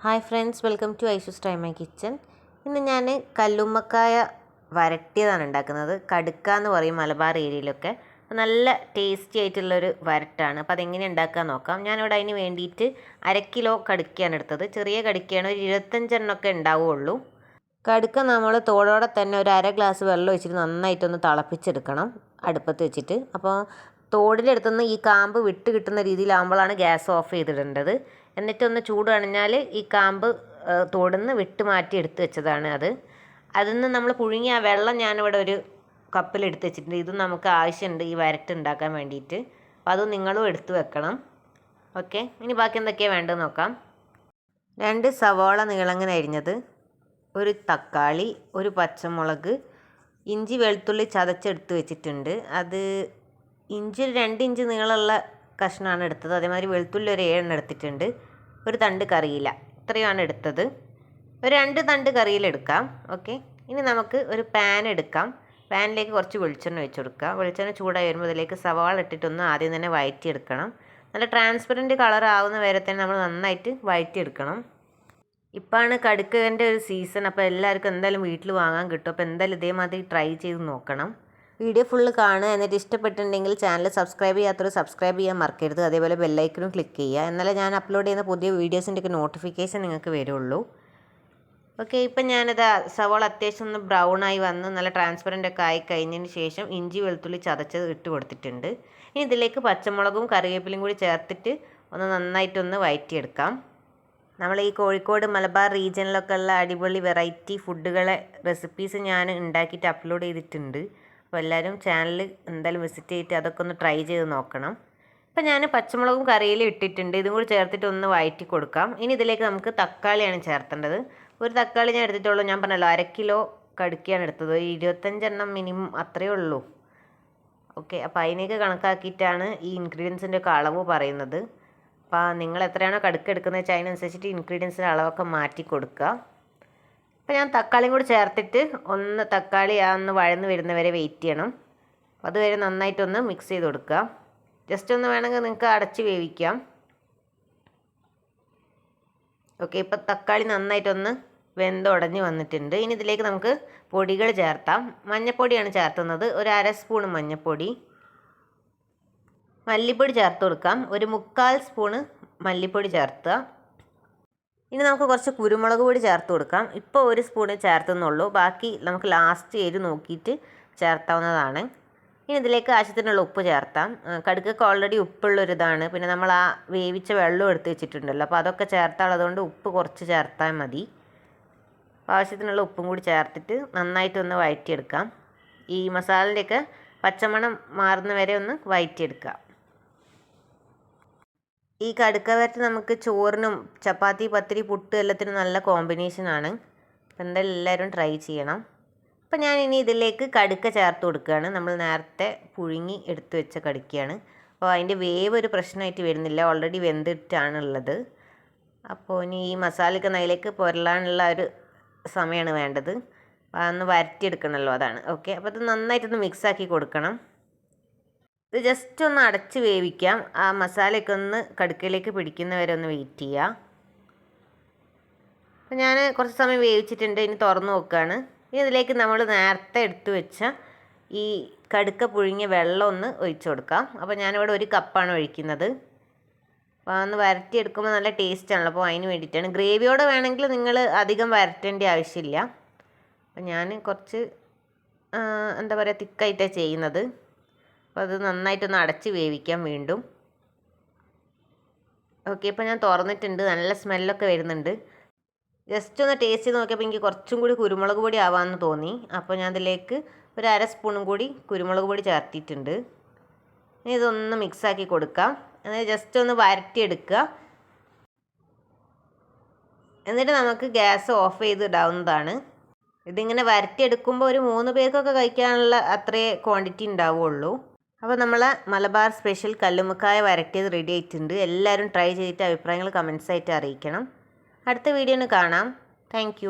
Hi friends welcome to Aishu's time my kitchen ഇന്ന് ഞാൻ കല്ലുമ്മക്കായ വരട്ടിയതാണ് ഉണ്ടാക്കുന്നത്. കടുക്ക എന്ന് പറയും മലബാർ ഏരിയയിലൊക്കെ. നല്ല ടേസ്റ്റി ആയിട്ടുള്ളൊരു വരട്ടാണ്. അപ്പോൾ അതെങ്ങനെ ഉണ്ടാക്കാൻ നോക്കാം. ഞാനിവിടെ അതിന് വേണ്ടിയിട്ട് അര കിലോ കടുക്കയാണ് എടുത്തത്. ചെറിയ കടുക്കയാണ്. ഒരു ഇരുപത്തഞ്ചെണ്ണമൊക്കെ ഉണ്ടാവുകയുള്ളൂ കടുക്ക നമ്മൾ തോടോടെ തന്നെ ഒരു അര ഗ്ലാസ് വെള്ളം ഒഴിച്ചിട്ട് നന്നായിട്ടൊന്ന് തിളപ്പിച്ചെടുക്കണം അടുപ്പത്ത് വെച്ചിട്ട്. അപ്പോൾ തോടിന്റെ അടുത്തുനിന്ന് ഈ കാമ്പ് വിട്ട് കിട്ടുന്ന രീതിയിലാകുമ്പോഴാണ് ഗ്യാസ് ഓഫ് ചെയ്തിടേണ്ടത്. എന്നിട്ടൊന്ന് ചൂട് കണിഞ്ഞാൽ ഈ കാമ്പ് തോടുന്ന് വിട്ട് മാറ്റി എടുത്ത് വെച്ചതാണ് അത്. അതിൽ നിന്ന് നമ്മൾ പുഴുങ്ങിയ ആ വെള്ളം ഞാനിവിടെ ഒരു കപ്പിൽ എടുത്ത് വെച്ചിട്ടുണ്ട്. ഇതും നമുക്ക് ആവശ്യമുണ്ട് ഈ വരട്ട് ഉണ്ടാക്കാൻ വേണ്ടിയിട്ട്. അപ്പോൾ അതും നിങ്ങളും എടുത്തു വെക്കണം. ഓക്കെ? ഇനി ബാക്കി എന്തൊക്കെയാണ് വേണ്ടത് നോക്കാം. രണ്ട് സവാള നീളങ്ങനെ അരിഞ്ഞത്. ഒരു തക്കാളി ഒരു പച്ചമുളക് ഇഞ്ചി വെളുത്തുള്ളി ചതച്ചെടുത്ത് വെച്ചിട്ടുണ്ട്. അത് ഇഞ്ചി രണ്ട് ഇഞ്ച് നീളമുള്ള കഷ്ണമാണ് എടുത്തത്. അതേമാതിരി വെളുത്തുള്ളി ഒരു ഏഴെണ്ണം എടുത്തിട്ടുണ്ട്. ഒരു തണ്ട് കറിയില. ഇത്രയുമാണ് എടുത്തത്. ഒരു രണ്ട് തണ്ട് കറിയിൽ എടുക്കാം. ഓക്കെ. ഇനി നമുക്ക് ഒരു പാൻ എടുക്കാം. പാനിലേക്ക് കുറച്ച് വെളിച്ചെണ്ണ ഒഴിച്ച് കൊടുക്കുക. വെളിച്ചെണ്ണ ചൂടായി വരുമ്പോൾ അതിലേക്ക് സവാള ഇട്ടിട്ടൊന്ന് ആദ്യം തന്നെ വഴറ്റിയെടുക്കണം നല്ല ട്രാൻസ്പെറന്റ് കളർ ആവുന്ന വരെ തന്നെ നമ്മൾ നന്നായിട്ട് വഴറ്റിയെടുക്കണം ഇപ്പോഴാണ് കടുക്കന്റെ ഒരു സീസൺ അപ്പോൾ എല്ലാവർക്കും എന്തായാലും വീട്ടിൽ വാങ്ങാൻ കിട്ടും. അപ്പോൾ എന്തായാലും ഇതേമാതിരി ട്രൈ ചെയ്ത് നോക്കണം. വീഡിയോ ഫുള്ള് കാണുക എന്നിട്ട് ഇഷ്ടപ്പെട്ടിട്ടുണ്ടെങ്കിൽ ചാനൽ സബ്സ്ക്രൈബ് ചെയ്യാത്തവർ സബ്സ്ക്രൈബ് ചെയ്യാൻ മറക്കരുത്. അതേപോലെ ബെല്ലൈക്കനും ക്ലിക്ക് ചെയ്യുക. എന്നാലേ ഞാൻ അപ്ലോഡ് ചെയ്യുന്ന പുതിയ വീഡിയോസിന്റെ ഒക്കെ നോട്ടിഫിക്കേഷൻ നിങ്ങൾക്ക് വരുള്ളൂ. ഓക്കെ ഇപ്പം ഞാനത് സവോള അത്യാവശ്യം ഒന്ന് ബ്രൗൺ ആയി വന്ന് നല്ല ട്രാൻസ്പെറന്റ് ഒക്കെ ആയി കഴിഞ്ഞതിന് ശേഷം ഇഞ്ചി വെളുത്തുള്ളി ചതച്ചത് ഇട്ട് കൊടുത്തിട്ടുണ്ട്. ഇനി ഇതിലേക്ക് പച്ചമുളകും കറിവേപ്പിലും കൂടി ചേർത്തിട്ട് ഒന്ന് നന്നായിട്ടൊന്ന് വയറ്റിയെടുക്കാം. നമ്മൾ ഈ കോഴിക്കോട് മലബാർ റീജിയനിലൊക്കെ ഉള്ള അടിപൊളി വെറൈറ്റി ഫുഡുകളെ റെസിപ്പീസ് ഞാൻ ഉണ്ടാക്കിയിട്ട് അപ്ലോഡ് ചെയ്തിട്ടുണ്ട്. അപ്പോൾ എല്ലാവരും ചാനൽ എന്തായാലും വിസിറ്റ് ചെയ്തിട്ട് അതൊക്കെ ഒന്ന് ട്രൈ ചെയ്ത് നോക്കണം. അപ്പോൾ ഞാൻ പച്ചമുളകും കറിയിലും ഇട്ടിട്ടുണ്ട്. ഇതും കൂടി ചേർത്തിട്ട് ഒന്ന് വഴറ്റി കൊടുക്കാം. ഇനി ഇതിലേക്ക് നമുക്ക് തക്കാളിയാണ് ചേർത്തേണ്ടത്. ഒരു തക്കാളി ഞാൻ എടുത്തിട്ടുള്ളൂ. ഞാൻ പറഞ്ഞല്ലോ അര കിലോ കടുക്കിയാണ് എടുത്തത്. ഇരുപത്തഞ്ചെണ്ണം മിനിമം അത്രയേ ഉള്ളൂ. ഓക്കെ അപ്പോൾ അതിനേക്ക് കണക്കാക്കിയിട്ടാണ് ഈ ഇൻഗ്രീഡിയൻസിന്റെ ഒക്കെ അളവ് പറയുന്നത്. അപ്പോൾ നിങ്ങൾ എത്രയാണോ കടുക്ക് എടുക്കുന്നത് വെച്ചാൽ അതിനനുസരിച്ചിട്ട് ഇൻഗ്രീഡിയൻസിന്റെ അളവൊക്കെ മാറ്റി കൊടുക്കുക. അപ്പോൾ ഞാൻ തക്കാളിയും കൂടി ചേർത്തിട്ട് ഒന്ന് തക്കാളി ആ ഒന്ന് വഴന്ന് വരുന്നവരെ വെയിറ്റ് ചെയ്യണം. അതുവരെ നന്നായിട്ടൊന്ന് മിക്സ് ചെയ്ത് കൊടുക്കുക. ജസ്റ്റ് ഒന്ന് വേണമെങ്കിൽ നിങ്ങൾക്ക് അടച്ച് വേവിക്കാം. ഓക്കെ ഇപ്പം തക്കാളി നന്നായിട്ടൊന്ന് വെന്തുടഞ്ഞ് വന്നിട്ടുണ്ട്. ഇനി ഇതിലേക്ക് നമുക്ക് പൊടികൾ ചേർത്താം. മഞ്ഞൾപ്പൊടിയാണ് ചേർത്തുന്നത്. ഒരു അര സ്പൂൺ മഞ്ഞൾപ്പൊടി മല്ലിപ്പൊടി ചേർത്ത് കൊടുക്കാം. ഒരു മുക്കാൽ സ്പൂണ് മല്ലിപ്പൊടി ചേർത്തുക ഇനി നമുക്ക് കുറച്ച് കുരുമുളക് പൊടി ചേർത്ത് കൊടുക്കാം. ഇപ്പോൾ ഒരു സ്പൂണ് ചേർത്തുന്നുള്ളൂ. ബാക്കി നമുക്ക് ലാസ്റ്റ് എരി നോക്കിയിട്ട് ചേർത്താവുന്നതാണ്. ഇനി ഇതിലേക്ക് ആവശ്യത്തിനുള്ള ഉപ്പ് ചേർത്താം. കടുക്കൊക്കെ ഓൾറെഡി ഉപ്പുള്ളൊരിതാണ്. പിന്നെ നമ്മൾ ആ വേവിച്ച വെള്ളം എടുത്ത് വെച്ചിട്ടുണ്ടല്ലോ. അപ്പോൾ അതൊക്കെ ചേർത്താളതുകൊണ്ട് ഉപ്പ് കുറച്ച് ചേർത്താൽ മതി. ആവശ്യത്തിനുള്ള ഉപ്പും കൂടി ചേർത്തിട്ട് നന്നായിട്ടൊന്ന് വഴറ്റിയെടുക്കാം ഈ മസാലന്റെയൊക്കെ പച്ചമണം മാറുന്ന വരെ ഒന്ന് വഴറ്റിയെടുക്കാം ഈ കടുക്ക വരട്ട് നമുക്ക് ചോറിനും ചപ്പാത്തി പത്തിരി പുട്ട് എല്ലാത്തിനും നല്ല കോമ്പിനേഷനാണ് അപ്പോൾ എന്തായാലും എല്ലാവരും ട്രൈ ചെയ്യണം. അപ്പോൾ ഞാൻ ഇനി ഇതിലേക്ക് കടുക്ക ചേർത്ത് കൊടുക്കുകയാണ്. നമ്മൾ നേരത്തെ പുഴുങ്ങി എടുത്ത് വെച്ച കടുക്കയാണ്. അപ്പോൾ അതിന്റെ വേവ് ഒരു പ്രശ്നമായിട്ട് വരുന്നില്ല. ഓൾറെഡി വെന്തിട്ടാണ് ഉള്ളത്. അപ്പോൾ ഇനി ഈ മസാലയ്ക്ക് അതിലേക്ക് പുരളാനുള്ള ഒരു സമയമാണ് വേണ്ടത്. അതൊന്ന് വരട്ടിയെടുക്കണമല്ലോ അതാണ്. ഓക്കെ അപ്പോൾ അത് നന്നായിട്ടൊന്ന് മിക്സാക്കി കൊടുക്കണം. ഇത് ജസ്റ്റ് ഒന്ന് അടച്ച് വേവിക്കാം. ആ മസാലയൊക്കെ ഒന്ന് കടുക്കയിലേക്ക് പിടിക്കുന്നവരെ ഒന്ന് വെയിറ്റ് ചെയ്യുക അപ്പോൾ ഞാൻ കുറച്ച് സമയം വേവിച്ചിട്ടുണ്ട് ഇനി തുറന്ന് നോക്കുകയാണ് ഇനി ഇതിലേക്ക് നമ്മൾ നേരത്തെ എടുത്തു വെച്ച ഈ കടുക്ക പുഴുങ്ങിയ വെള്ളം ഒന്ന് ഒഴിച്ചു കൊടുക്കാം. അപ്പോൾ ഞാനിവിടെ ഒരു കപ്പാണ് ഒഴിക്കുന്നത്. അപ്പോൾ അതൊന്ന് വരട്ടിയെടുക്കുമ്പോൾ നല്ല ടേസ്റ്റ് ആണല്ലോ. അപ്പോൾ അതിന് വേണ്ടിയിട്ടാണ്. ഗ്രേവിയോടെ വേണമെങ്കിൽ നിങ്ങൾ അധികം വരട്ടേണ്ട ആവശ്യമില്ല. അപ്പം ഞാൻ കുറച്ച് എന്താ പറയുക തിക്കായിട്ടാണ് ചെയ്യുന്നത്. അപ്പോൾ അത് നന്നായിട്ടൊന്ന് അടച്ച് വേവിക്കാം വീണ്ടും. ഓക്കെ ഇപ്പോൾ ഞാൻ തുറന്നിട്ടുണ്ട്. നല്ല സ്മെല്ലൊക്കെ വരുന്നുണ്ട്. ജസ്റ്റ് ഒന്ന് ടേസ്റ്റ് ചെയ്ത് നോക്കിയപ്പോൾ എനിക്ക് കുറച്ചും കൂടി കുരുമുളക് പൊടി ആവാമെന്ന് തോന്നി. അപ്പോൾ ഞാൻ അതിലേക്ക് ഒരു അര സ്പൂണും കൂടി കുരുമുളക് പൊടി ചേർത്തിട്ടുണ്ട്. ഇനി ഇതൊന്ന് മിക്സാക്കി കൊടുക്കാം. എന്നിട്ട് ജസ്റ്റ് ഒന്ന് വരട്ടിയെടുക്കുക. എന്നിട്ട് നമുക്ക് ഗ്യാസ് ഓഫ് ചെയ്ത് ഇടാവുന്നതാണ്. ഇതിങ്ങനെ വരട്ടിയെടുക്കുമ്പോൾ ഒരു മൂന്ന് പേർക്കൊക്കെ കഴിക്കാനുള്ള അത്രേ ക്വാണ്ടിറ്റി ഉണ്ടാവുള്ളൂ. അപ്പോൾ നമ്മൾ മലബാർ സ്പെഷ്യൽ കല്ലുമുക്കായ വരട്ടിയത് റെഡി ആയിട്ടുണ്ട്. എല്ലാവരും ട്രൈ ചെയ്തിട്ട് അഭിപ്രായങ്ങൾ കമൻസ് ആയിട്ട് അറിയിക്കണം. അടുത്ത വീഡിയോന് കാണാം. താങ്ക്